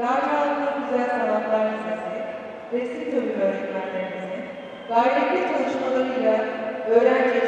Racialı Güzel Sanatlar Lisesi, resim bölümü öğretmenlerimizin gayretli çalışmalarıyla öğrenci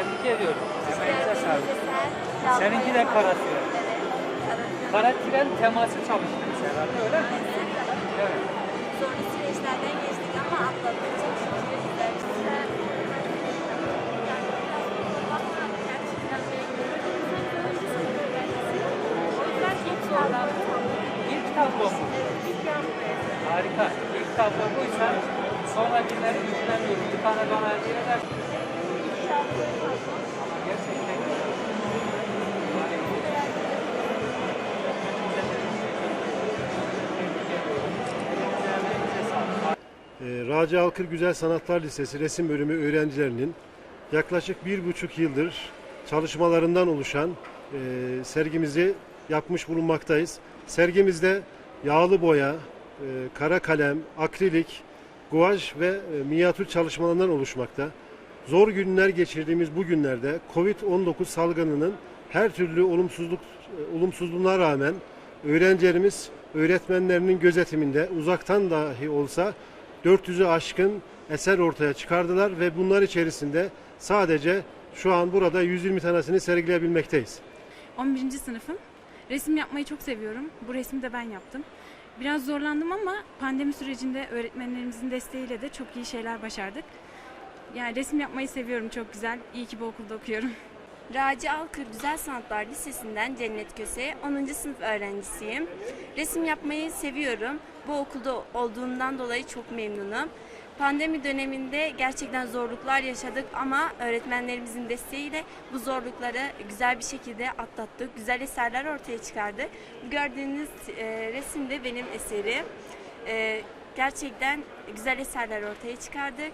Tebrik, ediyorum. Emeğinize sağlık. Seninki de kara tren. Kara tren teması çalıştınız herhalde öyle mi? Evet. Zorlu süreçlerden geçtik ama atlattık çok şükür. Güzel. İlk tablo mu? Harika. İlk tablo buysa sonra günleri yükleniyorum. Bir tane bana hediye eder. Ee, Raci Alkır Güzel Sanatlar Lisesi Resim Bölümü öğrencilerinin yaklaşık bir buçuk yıldır çalışmalarından oluşan e, sergimizi yapmış bulunmaktayız. Sergimizde yağlı boya, e, kara kalem, akrilik, guaj ve e, minyatür çalışmalarından oluşmakta. Zor günler geçirdiğimiz bu günlerde Covid-19 salgınının her türlü olumsuzluk e, olumsuzluğuna rağmen öğrencilerimiz öğretmenlerinin gözetiminde uzaktan dahi olsa 400'ü aşkın eser ortaya çıkardılar ve bunlar içerisinde sadece şu an burada 120 tanesini sergileyebilmekteyiz. 11. sınıfım. Resim yapmayı çok seviyorum. Bu resmi de ben yaptım. Biraz zorlandım ama pandemi sürecinde öğretmenlerimizin desteğiyle de çok iyi şeyler başardık. Yani resim yapmayı seviyorum çok güzel. İyi ki bu okulda okuyorum. Raci Alkır Güzel Sanatlar Lisesi'nden Cennet Köse 10. sınıf öğrencisiyim. Resim yapmayı seviyorum. Bu okulda olduğumdan dolayı çok memnunum. Pandemi döneminde gerçekten zorluklar yaşadık ama öğretmenlerimizin desteğiyle bu zorlukları güzel bir şekilde atlattık. Güzel eserler ortaya çıkardık. Bu gördüğünüz e, resim de benim eserim. E, gerçekten güzel eserler ortaya çıkardık.